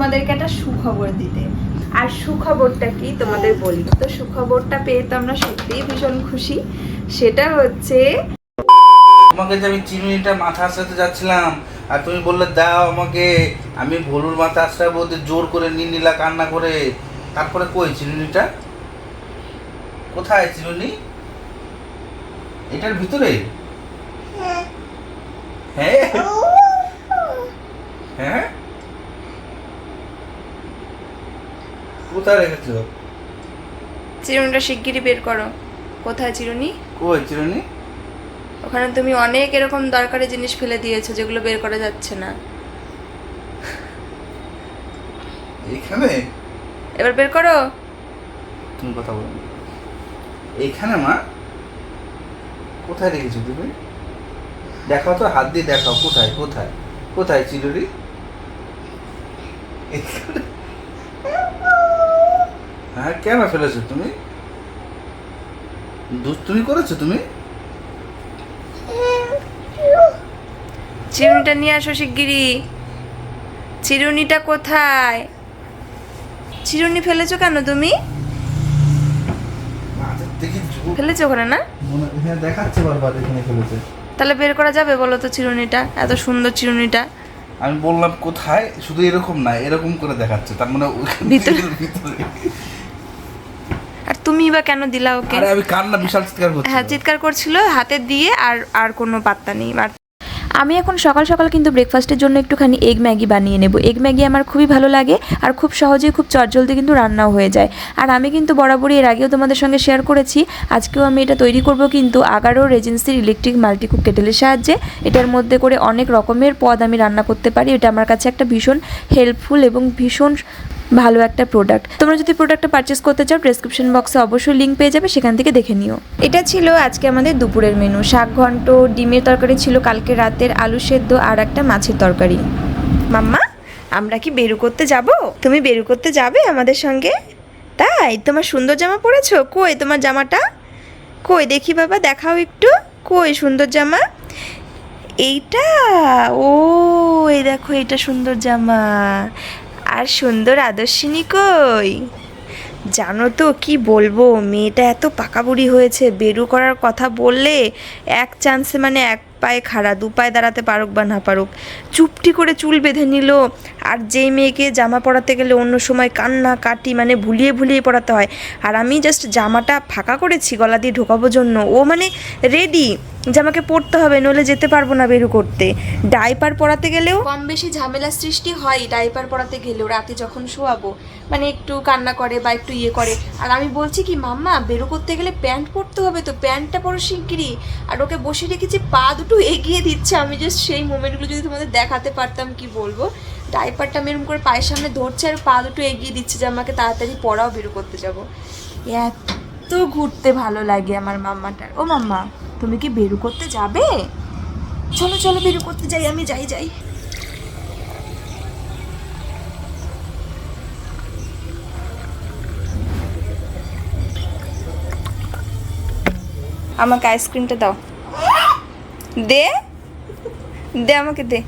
তোমাদেরকে একটা সুখবর দিতে। আর সুখবরটা কি তোমাদের বলি? তো সুখবরটা পেয়ে তো আমরা সত্যিই ভীষণ খুশি। সেটা হচ্ছে তোমাকে যে আমি চিমনিটা মাথা আসাতে যাচ্ছিলাম আর তুমি বললে দাও আমাকে। আমি ভলুর মাথা আসার বলতে জোর করে নিয়ে নিলা কান্না করে তারপরে কই চিরুনিটা? কোথায় চিরুনি? এটার ভিতরে? হ্যাঁ। হ্যাঁ? কোথায় রেখেছো? চিরুনিটা শিগগিরই বের করো। কোথায় চিরুনি? কই চিরুনি? ওখানে তুমি অনেক এরকম দরকারি জিনিস ফেলে দিয়েছ যেগুলো বের করা যাচ্ছে না। এখানে এবার বের করো। তুমি কথা বলো এইখানে মা? কোথায় রেখেছো তুমি? দেখাও তো হাত দিয়ে দেখাও কোথায় কোথায়? কোথায় চিলুরি এখানে? হ্যাঁ কেন ফেলেছো তুমি? দুষ্টুমি করেছ তুমি? চিরুনিটা নিয়ে আসো শিগগিরই চিরুনিটা কোথায়? চিরুনি ফেলেছো কেন তুমি? জোর- ফেলেছো ওখানে না? হ্যাঁ দেখাচ্ছে বারবার এখানে ফেলেছে। তাহলে বের করা যাবে বলো তো চিরুনিটা এত সুন্দর চিরুনিটা। আমি বললাম কোথায়? শুধু এরকম না এরকম করে দেখাচ্ছে তার মানে ভিতরে? ভিতরে তুমি বা কেন দিলা ওকে? আরে আমি কান্না বিশাল চিৎকার করছি। হ্যাঁ চিৎকার করছিল হাতে দিয়ে আর আর কোনো পাত্তা নেই। আর আমি এখন সকাল সকাল কিন্তু ব্রেকফাস্টের জন্য একটুখানি এগ ম্যাগি বানিয়ে নেব। এগ ম্যাগি আমার খুবই ভালো লাগে আর খুব সহজেই খুব চটজলদি কিন্তু রান্নাও হয়ে যায়। আর আমি কিন্তু বরাবরই এর আগেও তোমাদের সঙ্গে শেয়ার করেছি আজকেও আমি এটা তৈরি করব কিন্তু আগারো রেজেন্সির ইলেকট্রিক মাল্টিকুক কেটেলের সাহায্যে। এটার মধ্যে করে অনেক রকমের পদ আমি রান্না করতে পারি এটা আমার কাছে একটা ভীষণ হেল্পফুল এবং ভীষণ ভালো একটা প্রোডাক্ট তোমরা যদি প্রোডাক্টটা পারচেস করতে চাও ডেসক্রিপশন বক্সে অবশ্যই লিঙ্ক পেয়ে যাবে, সেখান থেকে দেখে নিও। এটা ছিল আজকে আমাদের দুপুরের মেনু শাক ঘন্ট, ডিমের তরকারি ছিল কালকে রাতের আলু সেদ্ধ আর একটা মাছের তরকারি। মাম্মা, আমরা কি বেরু করতে যাব? তুমি বেরু করতে যাবে আমাদের সঙ্গে? তাই? তোমার সুন্দর জামা পরেছো? কই তোমার জামাটা? কই? দেখি বাবা, দেখাও একটু। কই সুন্দর জামা? এইটা? ও, এই দেখো এটা সুন্দর জামা। আর সুন্দর আদর্শিনী কই? জানো তো কি বলব, মেয়েটা এত পাকাবুড়ি হয়েছে, বেরু করার কথা বললে এক চান্সে মানে এক পায়ে খাড়া দু পায়ে দাঁড়াতে পারুক বা না পারুক, চুপটি করে চুল বেঁধে নিল। আর যেই মেয়েকে জামা পরাতে গেলে অন্য সময় কান্না, কাটি মানে ভুলিয়ে ভুলিয়ে পরাতে হয়। আর আমি জাস্ট জামাটা ফাঁকা করেছি, গলা দিয়ে ঢোকাবো জন্য। ও মানে রেডি যে আমাকে পড়তে হবে, নইলে যেতে পারব না বেরু করতে। ডাইপার পরাতে গেলেও কম বেশি ঝামেলার সৃষ্টি হয় ডাইপার পরাতে গেলেও রাতে যখন শোয়াবো মানে একটু কান্না করে বা একটু ইয়ে করে। আর আমি বলছি কি, মাম্মা, বেরো করতে গেলে প্যান্ট পরতে হবে তো, প্যান্টটা পরো শিগগিরই। আর ওকে বসে রেখেছি পা দুটো এগিয়ে দিচ্ছে, আমি জাস্ট সেই মোমেন্টগুলো যদি তোমাদের দেখাতে পারতাম কি বলব? ডাইপারটা আমি এরকম করে পায়ের সামনে ধরছে আর পা দুটো এগিয়ে দিচ্ছে যে আমাকে তাড়াতাড়ি পড়াও, বেরো করতে যাব। এত ঘুরতে ভালো লাগে আমার মাম্মাটার। ও মাম্মা, তুমি কি বেরু করতে যাবে? চলো চলো, বেরু করতে যাই, আমি যাই যাই। আমাকে আইসক্রিমটা দাও। দে। দে আমাকে দে।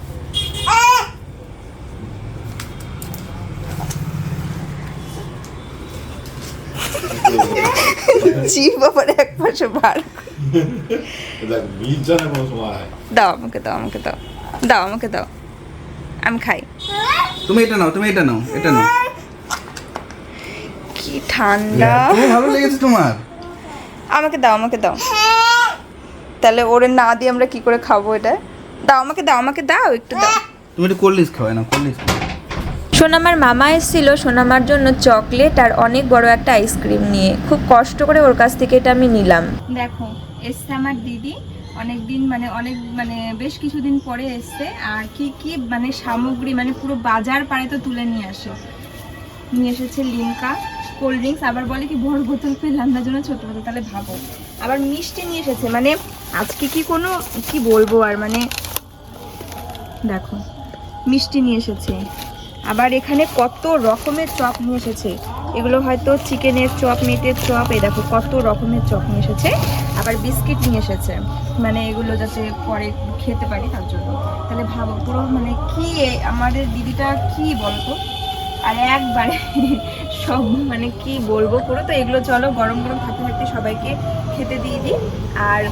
জি বাবার এক পাশে বার। দাও আমাকে দাও আমাকে দাও। দাও আমাকে দাও। আমি খাই। তুমি এটা নাও তুমি এটা নাও এটা নাও। কি ঠান্ডা। ভালো লেগেছে তোমার। আমাকে দাও আমাকে দাও। তাহলে ওরে না দিয়ে আমরা কি করে খাব এটা? দাও আমাকে দাও আমাকে দাও একটু দাও। তুমি একটু কোল্ড ড্রিঙ্কস না কোল্ড ড্রিঙ্কস সোনামার মামা এসেছিল সোনামার জন্য চকলেট আর অনেক বড় একটা আইসক্রিম নিয়ে। খুব কষ্ট করে ওর কাছ থেকে এটা আমি নিলাম। দেখো এসছে আমার দিদি। অনেক দিন মানে অনেক মানে বেশ কিছুদিন পরে এসছে। আর কি কি মানে সামগ্রী মানে পুরো বাজার পাড়ে তো তুলে নিয়ে আসে। নিয়ে এসেছে লিমকা কোল্ড ড্রিঙ্কস আবার বলে কি বড় বোতল পেলাম না জন্য ছোট বোতল তাহলে ভাবো। আবার মিষ্টি নিয়ে এসেছে মানে আজকে কি কোনো, কি বলব আর মানে দেখো, মিষ্টি নিয়ে এসেছে। আবার এখানে কত রকমের চপ নিয়ে এসেছে। এগুলো হয়তো চিকেনের চপ মেটের চপ, এই দেখো কত রকমের চপ নিয়ে এসেছে। আবার বিস্কিট নিয়ে এসেছে। মানে এগুলো যাতে পরে খেতে পারি তার জন্য। তাহলে ভাবো পুরো মানে কি আমাদের দিদিটা কি বলতো? আর একবারে সব মানে কি বলব পুরো? তো এগুলো চলো গরম গরম থাকতে থাকতে সবাইকে খেতে দিয়ে দিই। আর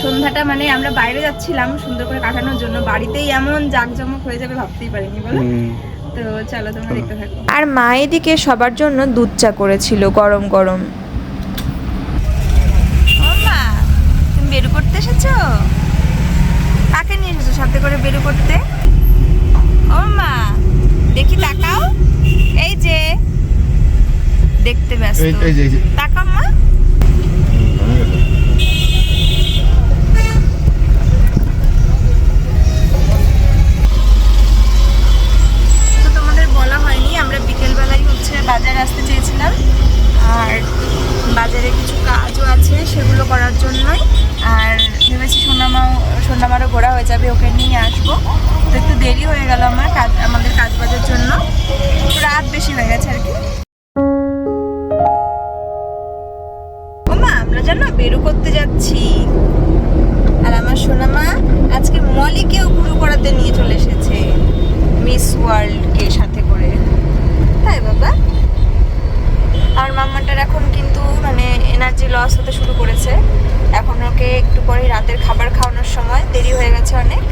সন্ধ্যাটা মানে আমরা বাইরে যাচ্ছিলাম সুন্দর করে কাটানোর জন্য। বাড়িতেই এমন জাঁকজমক হয়ে যাবে ভাবতেই পারিনি বলো। তো চলো তোমরা দেখতে থাকো। আর মা এদিকে সবার জন্য দুধ চা করেছিল গরম গরম। ও মা তুমি বেরু করতে এসেছ? কাকে নিয়ে এসেছ সাথে করে বেরু করতে? ও মা দেখি তাকাও। এই যে দেখতে ব্যস্ত। তাকাও মা তো তোমাদের বলা হয়নি আমরা বিকেলবেলায় হচ্ছে বাজারে আসতে চেয়েছিলাম আর বাজারে কিছু কাজও আছে সেগুলো করার জন্যই। আর ভেবেছি সোনামাও, সোনামারও ঘোরা হয়ে যাবে, ওকে নিয়ে আসব। তো একটু দেরি হয়ে গেল আমার কাজ, আমাদের কাজ বাজের জন্য রাত বেশি হয়ে গেছে আর কি। ওমা, আমরা জানো বেরু করতে যাচ্ছি। আর আমার সোনামা আজকে মলিকেও গুরু করাতে নিয়ে চলে এসেছে, মিস ওয়ার্ল্ডকে সাথে করে। তাই বাবা? আর মাম্মাটার এখন কিন্তু মানে এনার্জি লস হতে শুরু করেছে। এখন ওকে একটু পরে রাতের খাবার খাওয়ানোর সময়, দেরি হয়ে গেছে অনেক।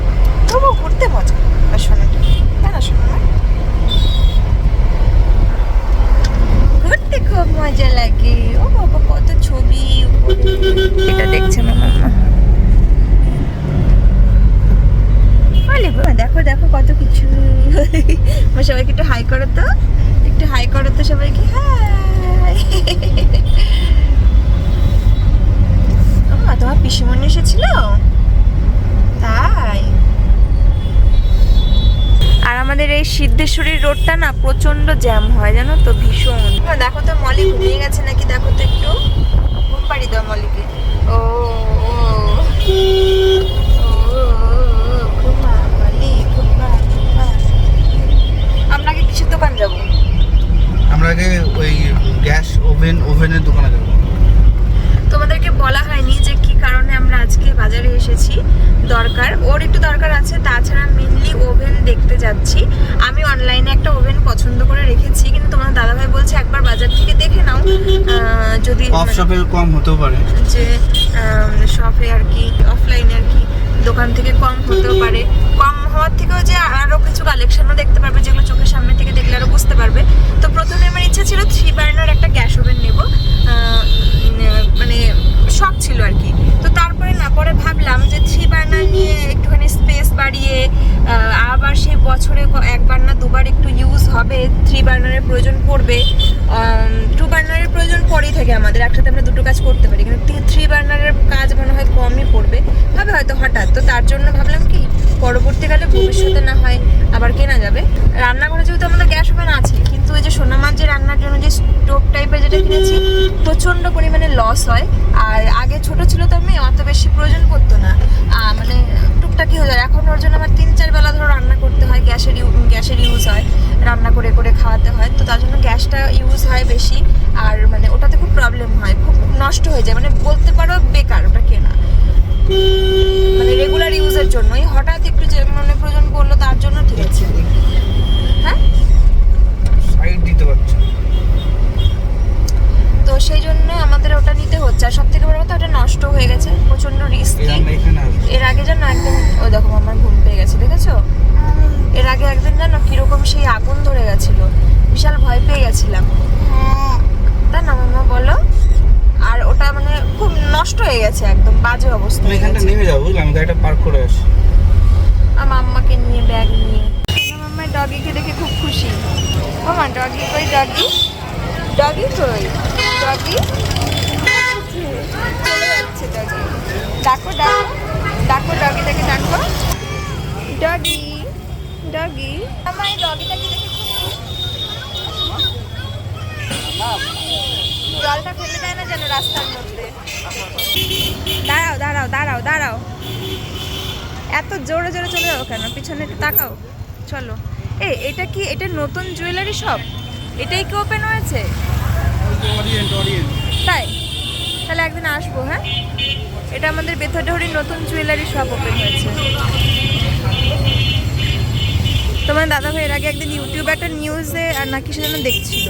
তবু ঘুরতে মজা। শোনাটা তাই না শোনা ঘুরতে খুব মজা লাগে। ও বাবা, কত ছবি। এটা দেখছে না মাম্মা? দেখো দেখো কত কিছু। আমার সবাইকে একটু হাই করো তো। একটু হাই করো তো সবাইকে। হাই মা তোমার পিসিমণি এসেছিল তাই আর আমাদের এই সিদ্ধেশ্বরী রোডটা না প্রচণ্ড জ্যাম হয় জানো তো? ভীষণ। দেখো তো মলি ঘুমিয়ে গেছে নাকি? দেখো তো একটু। ঘুম পাড়ি দাও মলিকে। ও। আমরা আগে কিসের দোকান যাব? আমরা আগে ওই গ্যাস ওভেন ওভেনের দোকানে যাব। তোমাদেরকে বলা হয়নি যে কারণে আমরা আজকে বাজারে এসেছি দরকার। ওর একটু দরকার আছে তাছাড়া মেনলি ওভেন দেখতে যাচ্ছি। আমি অনলাইনে একটা ওভেন পছন্দ করে রেখেছি কিন্তু তোমার দাদাভাই বলছে একবার বাজার থেকে দেখে নাও। যদি অফ শপে কম হতে পারে। যে শপে আর কি অফলাইনে আর কি দোকান থেকে কম হতেও পারে। কম হওয়ার থেকেও যে আরও কিছু কালেকশনও দেখতে পারবে, যেগুলো চোখের সামনে থেকে দেখলে আরও বুঝতে পারবে। তো প্রথমে আমার ইচ্ছা ছিল থ্রি বার্নার একটা গ্যাস ওভেন নেব। মানে শখ ছিল আর কি। তো তারপরে না, পরে ভাবলাম যে থ্রি বার্নার নিয়ে একটুখানি স্পেস বাড়িয়ে আবার সেই বছরে একবার না দুবার একটু ইউজ হবে থ্রি বার্নারের প্রয়োজন পড়বে। টু বার্নারের প্রয়োজন পরেই থাকে আমাদের, একসাথে আমরা দুটো কাজ করতে পারি। কিন্তু থ্রি বার্নারের কাজ মনে হয় কমই পড়বে। হবে হয়তো হঠাৎ, তো তার জন্য ভাবলাম কি, পরবর্তীকালে ভবিষ্যতে না হয় আবার কেনা যাবে। রান্নাঘরে যেহেতু আমাদের গ্যাস ওভেন আছে, কিন্তু ওই যে সোনামার যে রান্নার জন্য যে স্টোভ টাইপের যেটা কিনেছি, প্রচণ্ড পরিমাণে লস হয়। আর আগে ছোট ছিল তো আমি, অত বেশি প্রয়োজন পড়তো না। মানে টুকটাকি হয়ে যায়। এখন ওর জন্য আমার তিন, চার বেলা ধরো রান্না করতে হয়, গ্যাসের গ্যাসের ইউজ হয়, রান্না করে করে খাওয়াতে হয়। তো তার জন্য গ্যাসটা ইউজ হয় বেশি। আর মানে ওটাতে খুব প্রবলেম হয়, খুব নষ্ট হয়ে যায়। মানে বলতে পারো বেকার ওটা কেনা। মানে রেগুলার ইউজের জন্য এই হঠাৎ একটু যে মানে প্রয়োজন পড়ল তার জন্য ঠিক আছে। হ্যাঁ? সাইড দিতে পারছে তো সেই জন্য আমাদের ওটা নিতে হচ্ছে। আর সব থেকে বড় কথা ওটা নষ্ট হয়ে গেছে। প্রচণ্ড রিস্কি এর আগে জানো একদিন ও দেখো আমার ঘুম পেয়ে গেছে দেখেছ? এর আগে একদিন জানো কীরকম সেই আগুন ধরে গেছিল। বিশাল ভয় পেয়ে গেছিলাম তাই না মামা বলো আর ওটা মানে খুব নষ্ট হয়ে গেছে একদম বাজে অবস্থা এখানটা নেমে যাব বুঝলে আমি গাড়িটা পার্ক করে আসি আমার আম্মাকে নিয়ে ব্যাগ নিয়ে। মাম্মা ডগিকে দেখে খুব খুশি। মামা ডগি কই ডগি ডগি কই? ডগি চলে যাচ্ছে ডগি ডাকো ডাকো। ডাকো ডগিটাকে ডাকো। ডগি ডগি আমার ডগিটাকে দেখে খুব খুশি। জলটা ফেলে দেয় না যেন রাস্তার মধ্যে। দাঁড়াও দাঁড়াও দাঁড়াও দাঁড়াও। এত জোরে জোরে চলে যাব কেন? পিছনে একটু তাকাও। চলো। এ, এটা কি, এটা নতুন জুয়েলারি শপ এটাই কি ওপেন হয়েছে? তাই? তাহলে একদিন আসব হ্যাঁ? এটা আমাদের বেথরডহরির নতুন জুয়েলারি শপ ওপেন হয়েছে। তোমার দাদা ভাই এর আগে একদিন ইউটিউবে একটা নিউজে আর নাকি সেজন্য দেখছিল।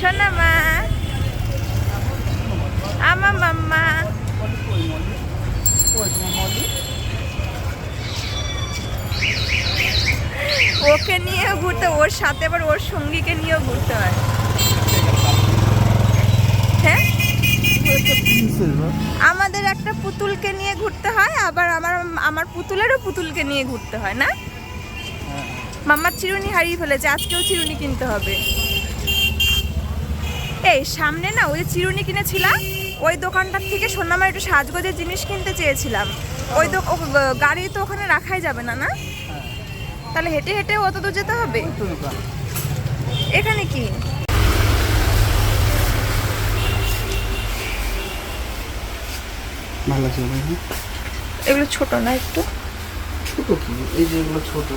শোনা মা। আমার মাম্মা। ওকে নিয়েও ঘুরতে, ওর সাথে আবার ওর সঙ্গীকে নিয়েও ঘুরতে হয়। হ্যাঁ? আমাদের একটা পুতুলকে নিয়ে ঘুরতে হয়, আবার আমার আমার পুতুলেরও পুতুলকে নিয়ে ঘুরতে হয়, না? মাম্মার চিরুনি হারিয়ে ফেলেছে, আজকেও চিরুনি কিনতে হবে। এই সামনে না ওই যে চিরুনি কিনেছিলাম ওই দোকানটার থেকে সোনামার একটু সাজগোজের জিনিস কিনতে চেয়েছিলাম। ওই গাড়ি তো ওখানে রাখাই যাবে না না? তাহলে হেঁটে হেঁটে অত দূর যেতে হবে? এখানে কি? ভালো এগুলো ছোট না একটু? ছোট কি? এই যে এগুলো ছোট।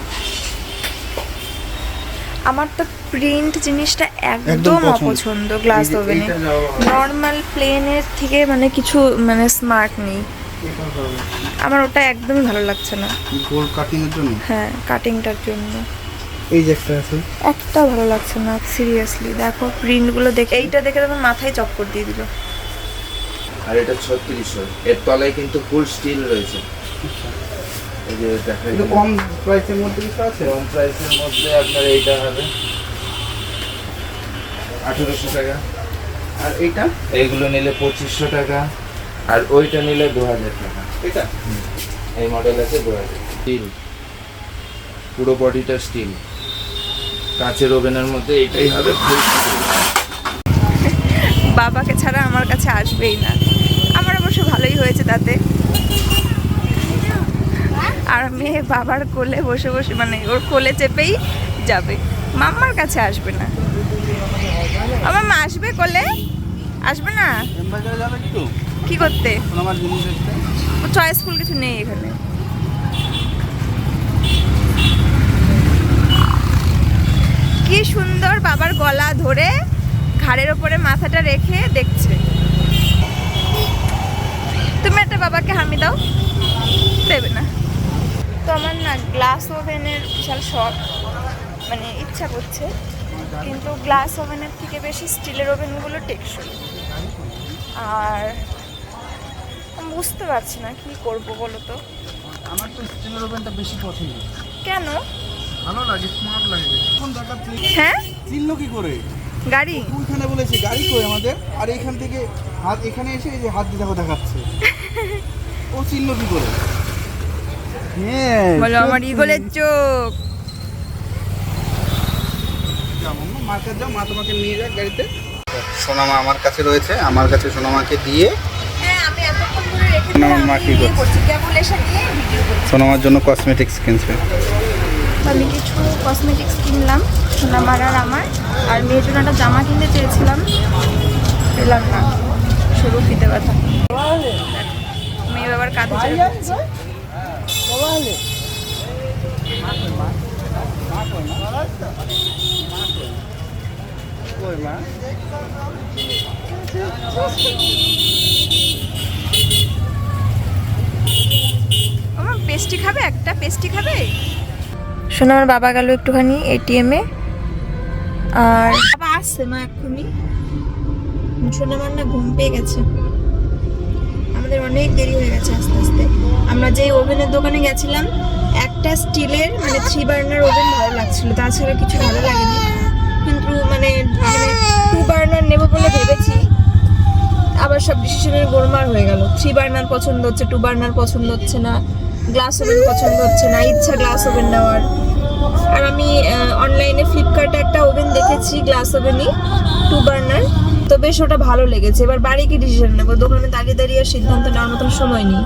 আমার তো প্রিন্ট জিনিসটা একদম অপছন্দ গ্লাস ওভেনে। নর্মাল প্লেনের থেকে মানে কিছু মানে স্মার্ট নেই। আমার ওটা একদমই ভালো লাগছে না। গোল কাটিং এর জন্য? হ্যাঁ কাটিংটার জন্য। এই যে একটা আছে। একটা ভালো লাগছে না সিরিয়াসলি দেখো প্রিন্টগুলো দেখে এইটা দেখে তোমার মাথায় চক্কর দিয়ে দিল। আর এটা ছত্রিশশো। এর তলায় কিন্তু ফুল স্টিল রয়েছে। এই যে দেখা একটু কম প্রাইসের মধ্যে কিছু আছে? কম প্রাইসের মধ্যে আপনার এইটা হবে। আঠেরোশো টাকা। আর এইটা? এইগুলো নিলে পঁচিশশো টাকা। আর ওইটা নিলে দু হাজার টাকা। এটা? এই মডেল আছে দু হাজার। স্টিল পুরো বডিটা স্টিল কাঁচের ওভেনের মধ্যে এইটাই হবে বাবাকে ছাড়া আমার কাছে আসবেই না। আমার অবশ্য ভালোই হয়েছে তাতে। আর মেয়ে বাবার কোলে বসে বসে মানে ওর কোলে চেপেই যাবে। মাম্মার কাছে আসবে না। আমার মা আসবে কোলে? আসবে না? কি করতে? দেখতে চয়েসফুল কিছু নেই এখানে। কি সুন্দর বাবার গলা ধরে ঘাড়ের ওপরে মাথাটা রেখে দেখছে। তুমি একটা বাবাকে হামি দাও। দেবে না। তো আমার না গ্লাস ওভেনের বিশাল শখ। মানে ইচ্ছা করছে। কিন্তু গ্লাস ওভেনের থেকে বেশি স্টিলের ওভেনগুলো টেকসই। আর আমি বুঝতে পারছি না কি করব বলো তো। আমার তো স্টিলের ওভেনটা বেশি পছন্দ। কেন? ভালো লাগে স্মার্ট লাগে। কোন দেখাচ্ছি? হ্যাঁ? চিনলো কি করে? গাড়ি। ওইখানে বলেছে গাড়ি কই আমাদের? আর এখান থেকে হাত এখানে এসে এই যে হাত দিয়ে দেখো দেখাচ্ছে। ও চিনলো কি করে? বলো আমার ইগলের চোখ। মাকে যাও মা তোমাকে নিয়ে যাক গাড়িতে। সোনামা আমার কাছে রয়েছে আমার কাছে সোনামাকে দিয়ে। হ্যাঁ আমি এতক্ষণ ধরে রেখে না, দিলাম মা কি করছে? সোনামার জন্য কসমেটিক্স কিনছে। তো আমি কিছু কসমেটিক্স কিনলাম সোনামার আর আমার। আর মেয়ের জন্য একটা জামা কিনতে চেয়েছিলাম। পেলাম না। সরু ফিতে ব্যথা। মেয়ে বাবার কাঁধে আমার পেস্টি খাবে? একটা পেস্টি খাবে? শোনো আমার বাবা গেল একটুখানি এটিএমে আর বাবা আসছে মা এক্ষুনি। শোনো আমার না ঘুম পেয়ে গেছে। আমাদের অনেক দেরি হয়ে গেছে আস্তে আস্তে। আমরা যে ওভেনের দোকানে গেছিলাম, একটা স্টিলের মানে থ্রি বার্নার ওভেন ভালো লাগছিল। তাছাড়া কিছু ভালো লাগেনি। কিন্তু মানে মানে টু বার্নার নেব বলে ভেবেছি, আবার সব ডিসিশনের গোলমাল হয়ে গেল। থ্রি বার্নার পছন্দ হচ্ছে টু বার্নার পছন্দ হচ্ছে না গ্লাস ওভেন পছন্দ হচ্ছে না, ইচ্ছা গ্লাস ওভেন নেওয়ার। আর আমি অনলাইনে ফ্লিপকার্টে একটা ওভেন দেখেছি গ্লাস ওভেনই টু বার্নার তো বেশ ওটা ভালো লেগেছে। এবার বাড়ি কি ডিসিশন নেব। দোকানে দাঁড়িয়ে দাঁড়িয়ে সিদ্ধান্ত নেওয়ার মতন সময় নেই।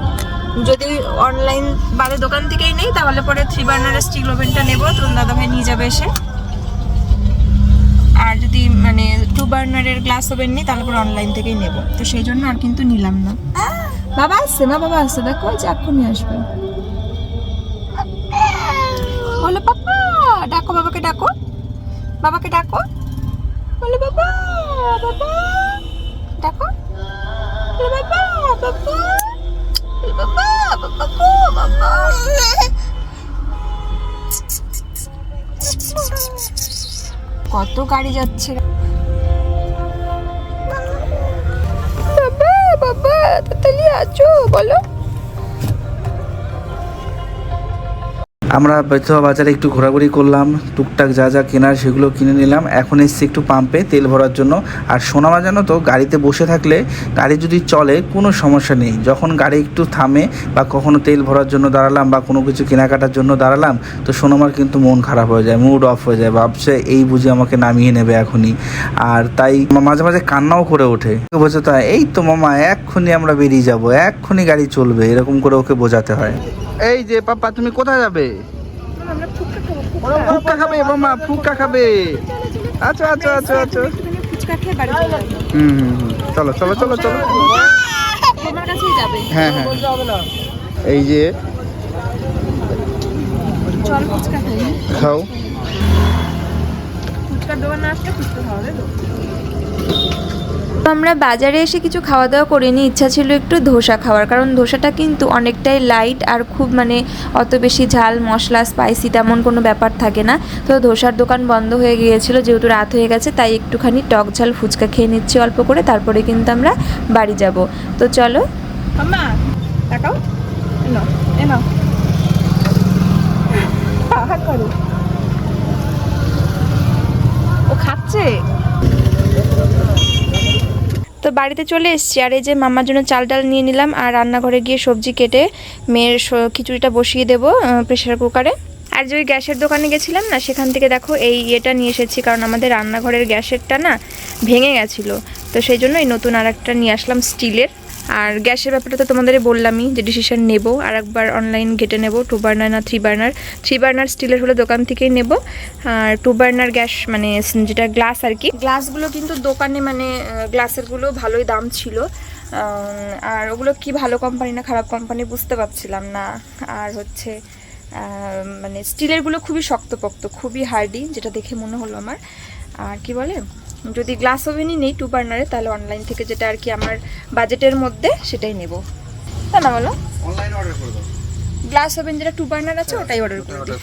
যদি অনলাইন বাদে দোকান থেকেই নেই, তাহলে পরে থ্রি বার্নারের স্টিল ওভেনটা নেব, তরুণ দাদা ভাই নিয়ে যাবে এসে। আর যদি মানে টু বার্নারের গ্লাস ওভেন নিই, তাহলে পরে অনলাইন থেকেই নেব। তো সেই জন্য আর কিন্তু নিলাম না। বাবা আসছে মা বাবা আসছে দেখো যে এক্ষুনি আসবে। বলো ডাকো বাবাকে ডাকো। বাবাকে ডাকো। বলো, বাবা বাবা, ডাকো। বাবা বাবা কত গাড়ি যাচ্ছে বাবা বাবা তাড়াতাড়ি আছো বলো। আমরা বেথুয়া বাজারে একটু ঘোরাঘুরি করলাম, টুকটাক যা যা কেনার সেগুলো কিনে নিলাম। এখন এসছি একটু পাম্পে তেল ভরার জন্য। আর সোনামা জানো তো গাড়িতে বসে থাকলে গাড়ি যদি চলে, কোনো সমস্যা নেই। যখন গাড়ি একটু থামে বা কখনো তেল ভরার জন্য দাঁড়ালাম বা কোনো কিছু কেনাকাটার জন্য দাঁড়ালাম, তো সোনামার কিন্তু মন খারাপ হয়ে যায় মুড অফ হয়ে যায়। ভাবছে এই বুঝে আমাকে নামিয়ে নেবে এখনই। আর তাই মাঝে মাঝে কান্নাও করে ওঠে। বোঝাতে হয় এই তো মামা, এক্ষুনি আমরা বেরিয়ে যাব, এক্ষুনি গাড়ি চলবে। এরকম করে ওকে বোঝাতে হয়। এই যে পাপা তুমি কোথায় যাবে? ফুচকা খাবে মামা ফুচকা খাবে। আচ্ছা আচ্ছা আচ্ছা আচ্ছা। হুম। চলো চলো চলো চলো। হ্যাঁ হ্যাঁ। এই যে খাও। ফুচকার দোকান আসলে ফুচকা খাওয়া আমরা বাজারে এসে কিছু খাওয়া দাওয়া করিনি। ইচ্ছা ছিল একটু ধোসা খাওয়ার, কারণ ধোসাটা কিন্তু অনেকটাই লাইট আর খুব মানে অত বেশি ঝাল, মশলা স্পাইসি তেমন কোনো ব্যাপার থাকে না। তো ধোসার দোকান বন্ধ হয়ে গিয়েছিল, যেহেতু রাত হয়ে গেছে, তাই একটুখানি টক ঝাল, ফুচকা খেয়ে নিচ্ছি অল্প করে, তারপরে কিন্তু আমরা বাড়ি যাব। তো চলো। ও খাচ্ছে? তো বাড়িতে চলে এসেছি। আর এই যে মামার জন্য চাল ডাল নিয়ে নিলাম আর রান্নাঘরে গিয়ে সবজি কেটে মেয়ের খিচুড়িটা বসিয়ে দেবো প্রেশার কুকারে আর যে ওই গ্যাসের দোকানে গেছিলাম না, সেখান থেকে দেখো এই ইয়েটা নিয়ে এসেছি, কারণ আমাদের রান্নাঘরের গ্যাসেরটা না ভেঙে গেছিল। তো সেই জন্য এই নতুন আর একটা নিয়ে আসলাম স্টিলের আর গ্যাসের ব্যাপারটা তো তোমাদের বললামই যে ডিসিশন নেব। আর একবার অনলাইন ঘেটে নেব টু বার্নার না থ্রি বার্নার থ্রি বার্নার স্টিলের হলে দোকান থেকেই নেব। আর টু বার্নার গ্যাস মানে যেটা গ্লাস আর কি। গ্লাসগুলো কিন্তু দোকানে মানে গ্লাসেরগুলো ভালোই দাম ছিল। আর ওগুলো কি ভালো কোম্পানি না খারাপ কোম্পানি বুঝতে পারছিলাম না। আর হচ্ছে মানে স্টিলেরগুলো খুবই শক্তপোক্ত, খুবই হার্ডি যেটা দেখে মনে হলো আমার। আর কি বলে? যদি গ্লাস ওভেনই নেই টু বার্নারে তাহলে অনলাইন থেকে যেটা আর কি আমার বাজেটের মধ্যে সেটাই নেব। তা না বলো অনলাইন অর্ডার করে দাও। গ্লাস ওভেন যেটা টু বার্নার আছে ওটাই অর্ডার করে দিই।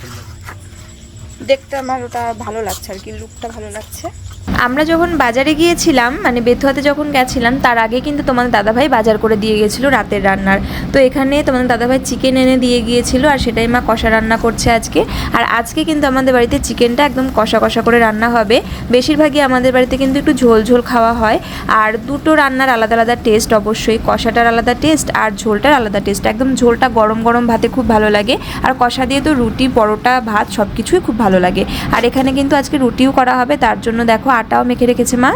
দেখতে আমার ওটা ভালো লাগছে আর কি লুকটা ভালো লাগছে। আমরা যখন বাজারে গিয়েছিলাম মানে বেথুয়াতে যখন গেছিলাম, তার আগে কিন্তু তোমাদের দাদাভাই বাজার করে দিয়ে গেছিল রাতের রান্নার। তো এখানে তোমাদের দাদাভাই চিকেন এনে দিয়ে গিয়েছিল আর সেটাই মা কষা রান্না করছে আজকে। আর আজকে কিন্তু আমাদের বাড়িতে চিকেনটা একদম কষা কষা করে রান্না হবে। বেশিরভাগই আমাদের বাড়িতে কিন্তু একটু ঝোল ঝোল খাওয়া হয়। আর দুটো রান্নার আলাদা আলাদা টেস্ট অবশ্যই। কষাটার আলাদা টেস্ট আর ঝোলটার আলাদা টেস্ট একদম ঝোলটা গরম গরম ভাতে খুব ভালো লাগে। আর কষা দিয়ে তো রুটি, পরোটা, ভাত সব কিছুই খুব ভালো লাগে। আর এখানে কিন্তু আজকে রুটিও করা হবে। তার জন্য দেখো আটাও মেখে রেখেছে মা।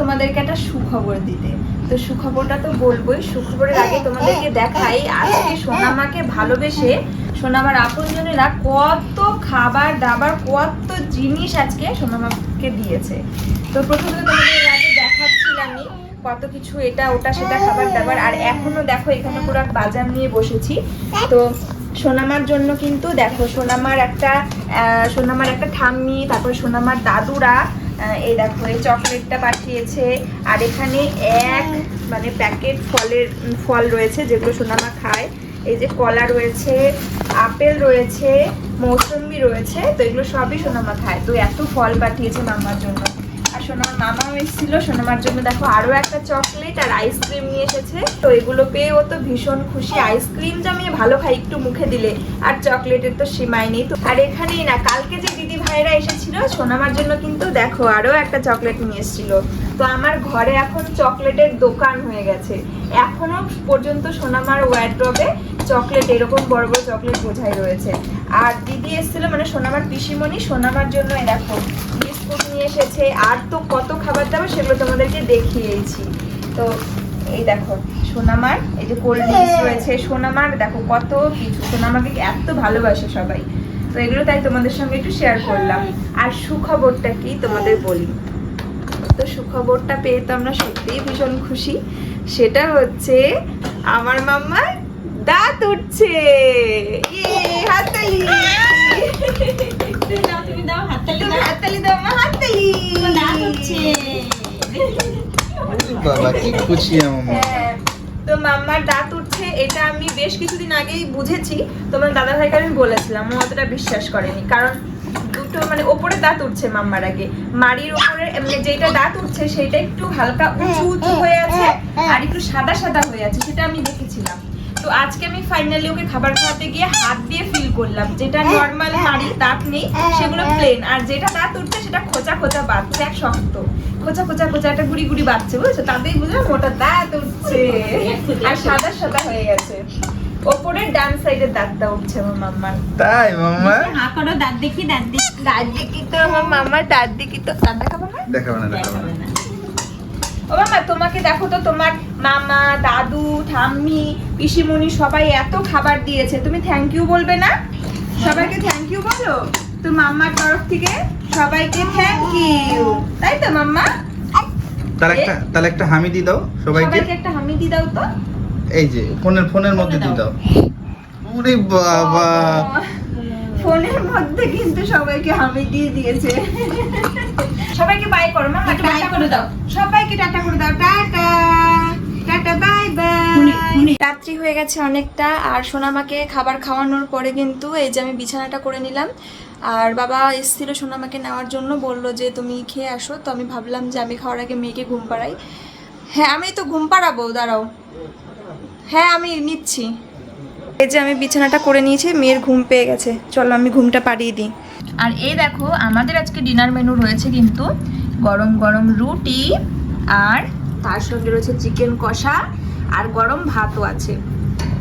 তোমাদেরকে একটা সুখবর দিতে। তো সুখবরটা তো বলবোই, সুখবরের আগে তোমাদেরকে দেখাই, আজকে সোনামাকে ভালোবেসে সোনামার আপনজনেরা কত খাবার দাবার, কত জিনিস আজকে সোনামাকে দিয়েছে। তো প্রথমে তোমাদের আগে দেখাচ্ছিলামই কত কিছু এটা, ওটা, সেটা, খাবার, দাবার, আর এখনও দেখো, এখানে পুরো বাজার নিয়ে বসেছি। তো সোনামার জন্য কিন্তু দেখো, সোনামার একটা সোনামার একটা ঠাম্মি, তারপর সোনামার দাদুরা এই দেখো, এই চকলেটটা পাঠিয়েছে। আর এখানে এক মানে প্যাকেট ফলের ফল রয়েছে যেগুলো সোনামা খায়। এই যে কলা রয়েছে, আপেল রয়েছে, মৌসম্বি রয়েছে, তো এগুলো সবই সোনামা খায়। তো এত ফল পাঠিয়েছে মামার জন্য। আর সোনামার মামাও এসেছিল, সোনামার জন্য দেখো আরও একটা চকলেট আর আইসক্রিম নিয়ে এসেছে। তো এগুলো পেয়ে ও তো ভীষণ খুশি। আইসক্রিম আমি ভালো খাই, একটু মুখে দিলে। আর চকলেটের তো সীমায় নেই। তো আর এখানেই না, কালকে যে ভাইরা এসেছিল সোনামার জন্য কিন্তু দেখো আরও একটা চকলেট নিয়ে এসেছিল। তো আমার ঘরে এখন চকলেটের দোকান হয়ে গেছে। এখনও পর্যন্ত সোনামার ওয়ার্ড্রবে চকলেট এরকম বড় বড় চকলেট বোঝাই রয়েছে। আর দিদি এসেছিল মানে সোনামার পিসিমণি সোনামার জন্য দেখো বিস্কুট নিয়ে এসেছে। আর তো কত খাবার দাবার সেগুলো তোমাদেরকে দেখিয়েছি। তো এই দেখো সোনামার এই যে কোল্ড ড্রিঙ্কস রয়েছে সোনামার দেখো কত কিছু। সোনামাকে এত ভালোবাসে সবাই। তো এগুলো তাই তোমাদের সঙ্গে একটু শেয়ার করলাম। আর সুখবরটা কি তোমাদের বলি? তো সুখবরটা পেয়ে তো আমরা সত্যিই ভীষণ খুশি। সেটা হচ্ছে আমার মাম্মার দাঁত উঠছে। ইয়ে, হাততালি। তুমি হাততালি দাও। মা হাততালি। বাবা কি খুশি আমার হ্যাঁ, তো মাম্মার দাঁত উঠছে। এটা আমি বেশ কিছুদিন আগেই বুঝেছি। তোমার দাদা ভাইকে আমি বলেছিলাম ও অতটা বিশ্বাস করেনি। কারণ দুটো মানে ওপরে দাঁত উঠছে মাম্মার আগে। মাড়ির ওপরে মানে যেটা দাঁত উঠছে সেটা একটু হালকা উঁচু উঁচু হয়ে আছে আর একটু সাদা সাদা হয়ে আছে সেটা আমি দেখেছিলাম। তো আজকে আমি ফাইনালি ওকে খাবার খাওয়াতে গিয়ে হাত দিয়ে ফিল করলাম। যেটা নর্মাল মাড়ির দাঁত নেই সেগুলো প্লেন আর যেটা দাঁত উঠছে সেটা খোঁচা খোঁচা বাঁধছে এক শক্ত। খোঁচা খোঁচা খোঁচা একটা গুড়ি গুড়ি বাঁধছে বুঝেছ? তাতেই বুঝলাম ওটা দাঁত উঠছে। আর সাদা সাদা হয়ে গেছে। ওপরের ডান সাইডের দাঁতটা উঠছে আমার মাম্মার। তাই মাম্মা? হা করো দাঁত দেখি দাঁত দেখি। দাঁত দেখি তো আমার মাম্মার দাঁত দেখি তো। দাঁত দেখাবো না? দেখাবো না দেখাবো না। ও মামা তোমাকে দেখো তো তোমার মামা দাদু ঠাম্মি পিসিমণি সবাই এত খাবার দিয়েছে। তুমি থ্যাংক ইউ বলবে না? সবাইকে থ্যাংক ইউ বলো? তো মাম্মার তরফ থেকে সবাইকে থ্যাংক ইউ তাই তো মাম্মা? তাহলে একটা তাহলে একটা হামি দি দাও সবাইকে। সবাইকে একটা হামি দি দাও তো। এই যে ফোনের ফোনের মধ্যে দি দাও। ওরে বাবা। ফোনের মধ্যে কিন্তু সবাইকে হামি দিয়ে দিয়েছে। সবাইকে বাই করো একটু bye করে দাও। সবাইকে টাটা করে দাও। টাটা। টাটা বাই বাই রাত্রি হয়ে গেছে অনেকটা আর সোনামাকে খাবার খাওয়ানোর পরে কিন্তু এই যে আমি বিছানাটা করে নিলাম আর বাবা এসেছিল সোনামাকে নেওয়ার জন্য বলল যে তুমি খেয়ে আসো তো আমি ভাবলাম যে আমি খাওয়ার আগে মেয়েকে ঘুম পাড়াই। হ্যাঁ আমি তো ঘুম পাড়াবো দাঁড়াও। হ্যাঁ আমি নিচ্ছি। এই যে আমি বিছানাটা করে নিয়েছি মেয়ের ঘুম পেয়ে গেছে। চলো আমি ঘুমটা পাড়িয়ে দিই। আর এই দেখো আমাদের আজকে ডিনার মেনু রয়েছে কিন্তু গরম গরম রুটি আর তার সঙ্গে রয়েছে চিকেন কষা। আর গরম ভাতও আছে।